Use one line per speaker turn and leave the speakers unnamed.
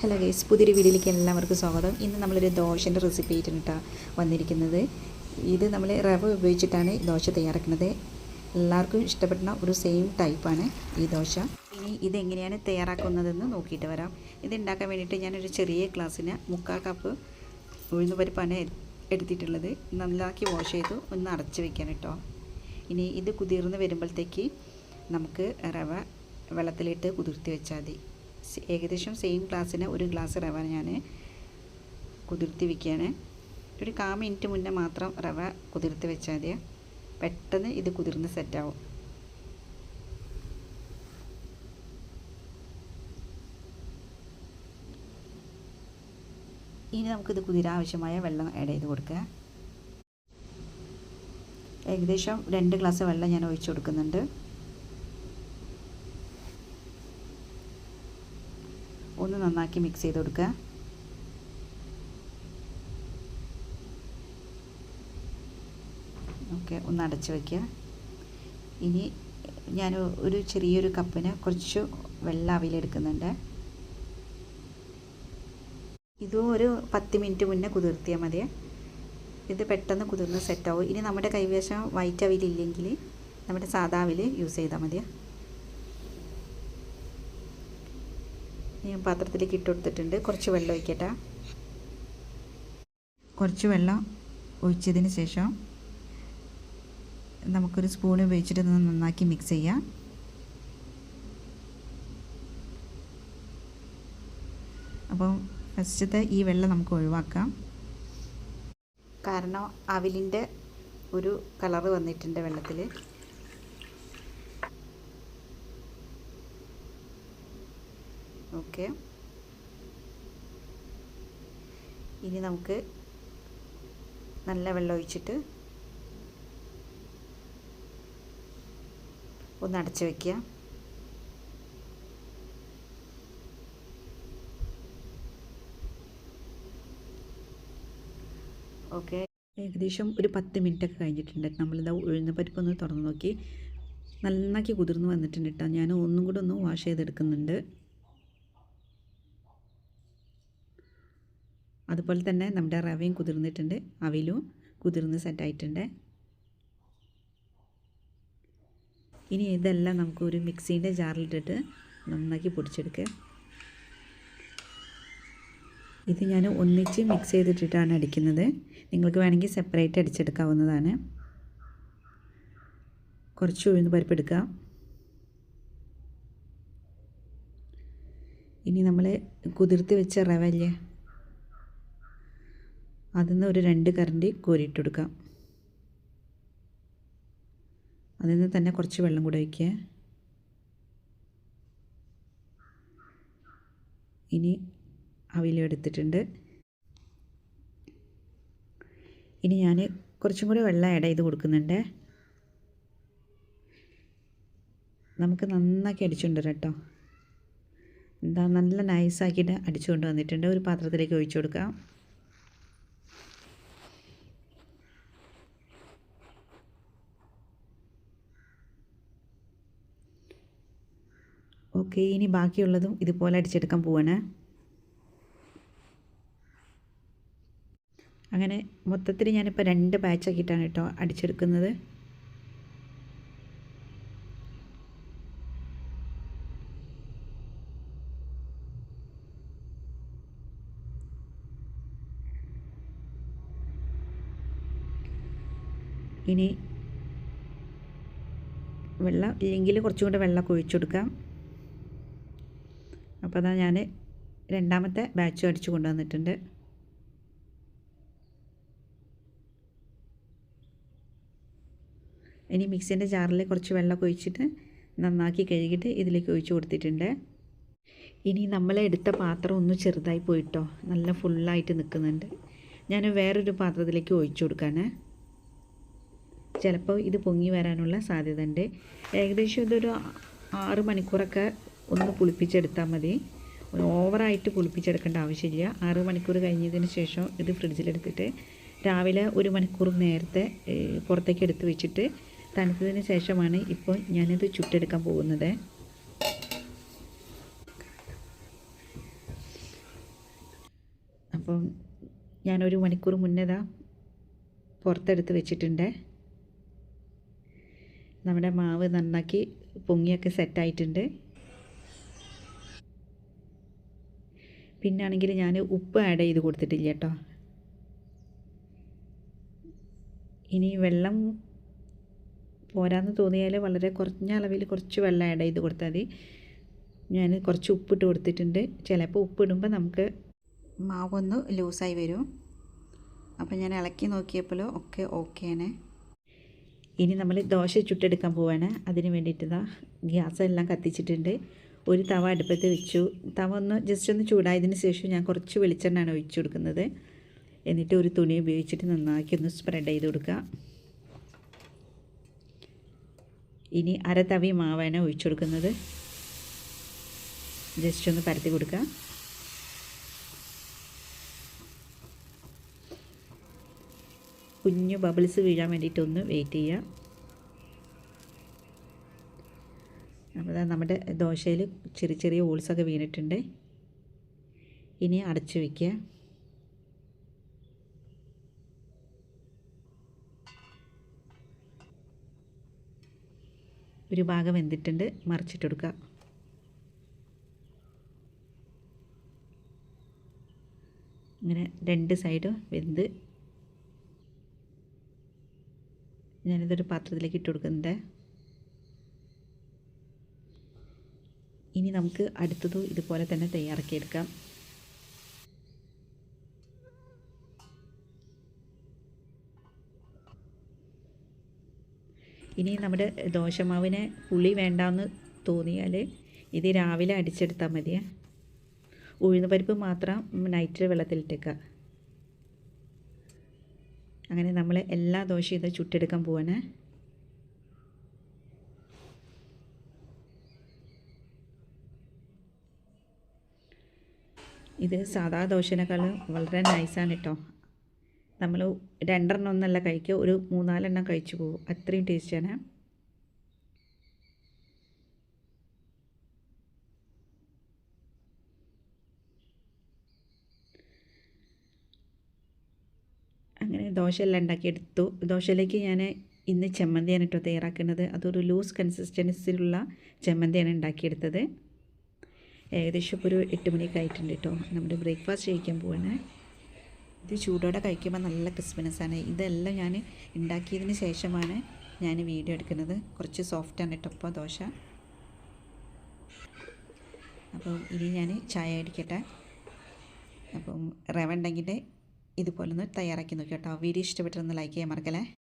hello guys പുതിയൊരു വീഡിയോയിലേക്ക് എല്ലാവർക്കും സ്വാഗതം ഇന്ന് നമ്മളൊരു ദോശൻ്റെ റെസിപ്പി ആയിട്ടാണ് വന്നിരിക്കുന്നത് ഇത് നമ്മൾ റവ ഉപയോഗിച്ചിട്ടാണ് ദോശ തയ്യാറാക്കുന്നത് എല്ലാവർക്കും ഇഷ്ടപ്പെടുന്ന ഒരു സെയിം ടൈപ്പാണ് ഈ ദോശ ഇനി ഇതെങ്ങനെയാണ് തയ്യാറാക്കുന്നതെന്ന് നോക്കിയിട്ട് വരാം ഇത് ഉണ്ടാക്കാൻ വേണ്ടിയിട്ട് ഞാനൊരു ചെറിയ ഗ്ലാസ്സിന് മുക്കാൽ കപ്പ് ഉഴുന്ന് പരിപ്പാണ് എടുത്തിട്ടുള്ളത് നന്നാക്കി വാഷ് ചെയ്ത് ഒന്ന് അടച്ച് വയ്ക്കാൻ കേട്ടോ ഇനി ഇത് കുതിർന്ന് വരുമ്പോഴത്തേക്ക് നമുക്ക് റവ വെള്ളത്തിലിട്ട് കുതിർത്തി വെച്ചാൽ മതി ഏകദേശം സെയിം ഗ്ലാസ്സിന് ഒരു ഗ്ലാസ് റവ ഞാൻ കുതിർത്തി വയ്ക്കുകയാണ് ഒരു കാ മിനിറ്റ് മുന്നേ മാത്രം റവ കുതിർത്ത് വെച്ചാൽ മതി പെട്ടെന്ന് ഇത് കുതിർന്ന് സെറ്റാവും ഇനി നമുക്കിത് കുതിരാവശ്യമായ വെള്ളം ആഡ് ചെയ്ത് കൊടുക്കുക ഏകദേശം രണ്ട് ഗ്ലാസ് വെള്ളം ഞാൻ ഒഴിച്ചു കൊടുക്കുന്നുണ്ട് ഒന്ന് നന്നാക്കി മിക്സ് ചെയ്ത് കൊടുക്കുക ഓക്കെ ഒന്ന് അടച്ച് വയ്ക്കുക ഇനി ഞാൻ ഒരു ചെറിയൊരു കപ്പിന് കുറച്ച് വെള്ളം അവിയിലെടുക്കുന്നുണ്ട് ഇതും ഒരു പത്ത് മിനിറ്റ് മുന്നേ കുതിർത്തിയാൽ മതി ഇത് പെട്ടെന്ന് കുതിർന്ന് സെറ്റാവും ഇനി നമ്മുടെ കൈവശം വൈറ്റ് അവിയിലില്ലെങ്കിൽ നമ്മുടെ സാധാവിൽ യൂസ് ചെയ്താൽ മതിയാണ് ഞാൻ പാത്രത്തിലേക്ക് ഇട്ട് കൊടുത്തിട്ടുണ്ട് കുറച്ച് വെള്ളം ഒഴിക്കട്ടെ കുറച്ച് വെള്ളം ഒഴിച്ചതിന് ശേഷം നമുക്കൊരു സ്പൂൺ ഉപയോഗിച്ചിട്ട് നന്നാക്കി മിക്സ് ചെയ്യാം അപ്പം ഫസ്റ്റത്തെ ഈ വെള്ളം നമുക്ക് ഒഴിവാക്കാം കാരണം അവിലിൻ്റെ ഒരു കളറ് വന്നിട്ടുണ്ട് വെള്ളത്തിൽ ഓക്കെ ഇനി നമുക്ക് നല്ല വെള്ളം ഒഴിച്ചിട്ട് ഒന്ന് അടച്ചു വയ്ക്കുക ഓക്കെ ഏകദേശം ഒരു പത്ത് മിനിറ്റൊക്കെ കഴിഞ്ഞിട്ടുണ്ട് നമ്മളിതാ ഉഴുന്ന പരിപ്പൊന്ന് തുറന്നു നോക്കി നന്നാക്കി കുതിർന്ന് വന്നിട്ടുണ്ട് കേട്ടോ ഞാൻ ഒന്നും കൂടെ ഒന്ന് വാഷ് ചെയ്തെടുക്കുന്നുണ്ട് അതുപോലെ തന്നെ നമ്മുടെ റവയും കുതിർന്നിട്ടുണ്ട് അവിലും കുതിർന്ന് സെറ്റായിട്ടുണ്ട് ഇനി ഇതെല്ലാം നമുക്ക് ഒരു മിക്സീൻ്റെ ജാറിലിട്ടിട്ട് നന്നാക്കി പൊടിച്ചെടുക്കുക ഇത് ഞാൻ ഒന്നിച്ച് മിക്സ് ചെയ്തിട്ടിട്ടാണ് അടിക്കുന്നത് നിങ്ങൾക്ക് വേണമെങ്കിൽ സെപ്പറേറ്റ് അടിച്ചെടുക്കാവുന്നതാണ് കുറച്ച് ഉഴുന്ന് പരിപ്പ് ഇനി നമ്മൾ കുതിർത്ത് വെച്ച റവല്ലേ അതിൽ നിന്ന് ഒരു രണ്ട് കറണ്ടി കോരിയിട്ട് കൊടുക്കാം അതിൽ നിന്ന് തന്നെ കുറച്ച് വെള്ളം കൂടെ ഒഴിക്കുക ഇനി അവിലും എടുത്തിട്ടുണ്ട് ഇനി ഞാൻ കുറച്ചും കൂടി വെള്ളം ആഡ് ചെയ്ത് കൊടുക്കുന്നുണ്ട് നമുക്ക് നന്നാക്കി അടിച്ചുകൊണ്ടുവരാം കേട്ടോ എന്താ നല്ല നൈസാക്കിയിട്ട് അടിച്ചുകൊണ്ട് വന്നിട്ടുണ്ട് ഒരു പാത്രത്തിലേക്ക് ഒഴിച്ചു കൊടുക്കാം ഓക്കെ ഇനി ബാക്കിയുള്ളതും ഇതുപോലെ അടിച്ചെടുക്കാൻ പോവാണ് അങ്ങനെ മൊത്തത്തിൽ ഞാനിപ്പോൾ രണ്ട് ബാച്ചാക്കിയിട്ടാണ് കേട്ടോ അടിച്ചെടുക്കുന്നത് ഇനി വെള്ളം ഇല്ലെങ്കിൽ കുറച്ചും കൂടെ വെള്ളമൊക്കെ ഒഴിച്ചു കൊടുക്കാം അപ്പോൾ അതാ ഞാൻ രണ്ടാമത്തെ ബാച്ച് അടിച്ചു കൊണ്ടുവന്നിട്ടുണ്ട് ഇനി മിക്സിൻ്റെ ജാറിൽ കുറച്ച് വെള്ളം ഒഴിച്ചിട്ട് നന്നാക്കി കഴുകിയിട്ട് ഇതിലേക്ക് ഒഴിച്ചു കൊടുത്തിട്ടുണ്ട് ഇനി നമ്മൾ എടുത്ത പാത്രം ഒന്ന് ചെറുതായി പോയിട്ടോ നല്ല ഫുള്ളായിട്ട് നിൽക്കുന്നുണ്ട് ഞാൻ വേറൊരു പാത്രത്തിലേക്ക് ഒഴിച്ചു കൊടുക്കാനേ ചിലപ്പോൾ ഇത് പൊങ്ങി വരാനുള്ള സാധ്യത ഉണ്ട് ഏകദേശം ഇതൊരു ആറ് മണിക്കൂറൊക്കെ ഒന്ന് പുളിപ്പിച്ചെടുത്താൽ മതി ഓവറായിട്ട് പുളിപ്പിച്ചെടുക്കേണ്ട ആവശ്യമില്ല ആറ് മണിക്കൂർ കഴിഞ്ഞതിന് ശേഷം ഇത് ഫ്രിഡ്ജിലെടുത്തിട്ട് രാവിലെ ഒരു മണിക്കൂർ നേരത്തെ പുറത്തേക്ക് എടുത്ത് വെച്ചിട്ട് തണുത്തതിന് ശേഷമാണ് ഇപ്പോൾ ഞാനിത് ചുട്ടെടുക്കാൻ പോകുന്നത് അപ്പം ഞാനൊരു മണിക്കൂർ താ പുറത്തെടുത്ത് വെച്ചിട്ടുണ്ട് നമ്മുടെ മാവ് നന്നാക്കി പൊങ്ങിയൊക്കെ സെറ്റായിട്ടുണ്ട് പിന്നെ ആണെങ്കിൽ ഞാൻ ഉപ്പ് ആഡ് ചെയ്ത് കൊടുത്തിട്ടില്ല കേട്ടോ ഇനി വെള്ളം പോരാന്ന് തോന്നിയാൽ വളരെ കുറഞ്ഞ അളവിൽ കുറച്ച് വെള്ളം ആഡ് ചെയ്ത് കൊടുത്താൽ മതി ഞാൻ കുറച്ച് ഉപ്പിട്ട് കൊടുത്തിട്ടുണ്ട് ചിലപ്പോൾ ഉപ്പിടുമ്പോൾ നമുക്ക് മാവൊന്ന് ലൂസായി വരും അപ്പോൾ ഞാൻ ഇളക്കി നോക്കിയപ്പോൾ ഒക്കെ ആണ് ഇനി നമ്മൾ ദോശ ചുട്ടെടുക്കാൻ പോവാണ് അതിന് വേണ്ടിയിട്ട് ഗ്യാസ് എല്ലാം കത്തിച്ചിട്ടുണ്ട് ഒരു തവ അടുപ്പത്ത് വെച്ചു തവ ഒന്ന് ജസ്റ്റ് ഒന്ന് ചൂടായതിന് ശേഷം ഞാൻ കുറച്ച് വെളിച്ചെണ്ണയാണ് ഒഴിച്ചു കൊടുക്കുന്നത് എന്നിട്ട് ഒരു തുണി ഉപയോഗിച്ചിട്ട് നന്നാക്കി ഒന്ന് സ്പ്രെഡ് ചെയ്ത് കൊടുക്കുക ഇനി അര തവി മാവാണ് ഒഴിച്ചു കൊടുക്കുന്നത് ജസ്റ്റ് ഒന്ന് പരത്തി കൊടുക്കുക കുഞ്ഞു ബബിൾസ് വീഴാൻ വേണ്ടിയിട്ടൊന്ന് വെയിറ്റ് ചെയ്യുക നമ്മുടെ ദോശയിൽ ചെറിയ ചെറിയ ഓൾസൊക്കെ വീണിട്ടുണ്ട് ഇനി അടച്ചു വയ്ക്കുക ഒരു ഭാഗം വെന്തിട്ടുണ്ട് മറിച്ചിട്ട് ഇങ്ങനെ രണ്ട് സൈഡും വെന്ത് ഞാനിതൊരു പാത്രത്തിലേക്ക് ഇട്ട് കൊടുക്കുന്നുണ്ട് ഇനി നമുക്ക് അടുത്തതും ഇതുപോലെ തന്നെ തയ്യാറാക്കിയെടുക്കാം ഇനി നമ്മുടെ ദോശമാവിന് പുളി വേണ്ടാന്ന് തോന്നിയാൽ ഇത് രാവിലെ അടിച്ചെടുത്താൽ മതിയേ പരിപ്പ് മാത്രം നൈറ്റിൽ വെള്ളത്തിലിട്ടേക്കുക അങ്ങനെ നമ്മൾ എല്ലാ ദോശയും ഇത് ചുട്ടെടുക്കാൻ പോവാനേ ഇത് സാധാ ദോശനേക്കാൾ വളരെ നൈസാണ് കേട്ടോ നമ്മൾ രണ്ടെണ്ണം ഒന്നല്ല കഴിക്കുക ഒരു മൂന്നാലെണ്ണം കഴിച്ചു പോകും അത്രയും ടേസ്റ്റാണ് അങ്ങനെ ദോശയെല്ലാം ഉണ്ടാക്കിയെടുത്തു ദോശയിലേക്ക് ഞാൻ ഇന്ന് ചമ്മന്തിയാണ് കേട്ടോ തയ്യാറാക്കുന്നത് അതൊരു ലൂസ് കൺസിസ്റ്റൻസിലുള്ള ചമ്മന്തിയാണ് ഉണ്ടാക്കിയെടുത്തത് ഏകദേശം ഇപ്പോൾ ഒരു എട്ട് മണിയൊക്കെ ആയിട്ടുണ്ട് കേട്ടോ നമ്മുടെ ബ്രേക്ക്ഫാസ്റ്റ് കഴിക്കാൻ പോകുന്നത് ഇത് ചൂടോടെ കഴിക്കുമ്പോൾ നല്ല ആണ് ഇതെല്ലാം ഞാൻ ഉണ്ടാക്കിയതിന് ശേഷമാണ് ഞാൻ വീഡിയോ എടുക്കുന്നത് കുറച്ച് സോഫ്റ്റാണ് കേട്ടോ ഇപ്പോൾ ദോശ അപ്പം ഇനി ഞാൻ ചായ അടിക്കട്ടെ അപ്പം റവ ഉണ്ടെങ്കിൽ ഇതുപോലൊന്ന് തയ്യാറാക്കി നോക്കി കേട്ടോ വീഡിയോ ഇഷ്ടപ്പെട്ടൊന്ന് ലൈക്ക് ചെയ്യാൻ മറക്കല്ലേ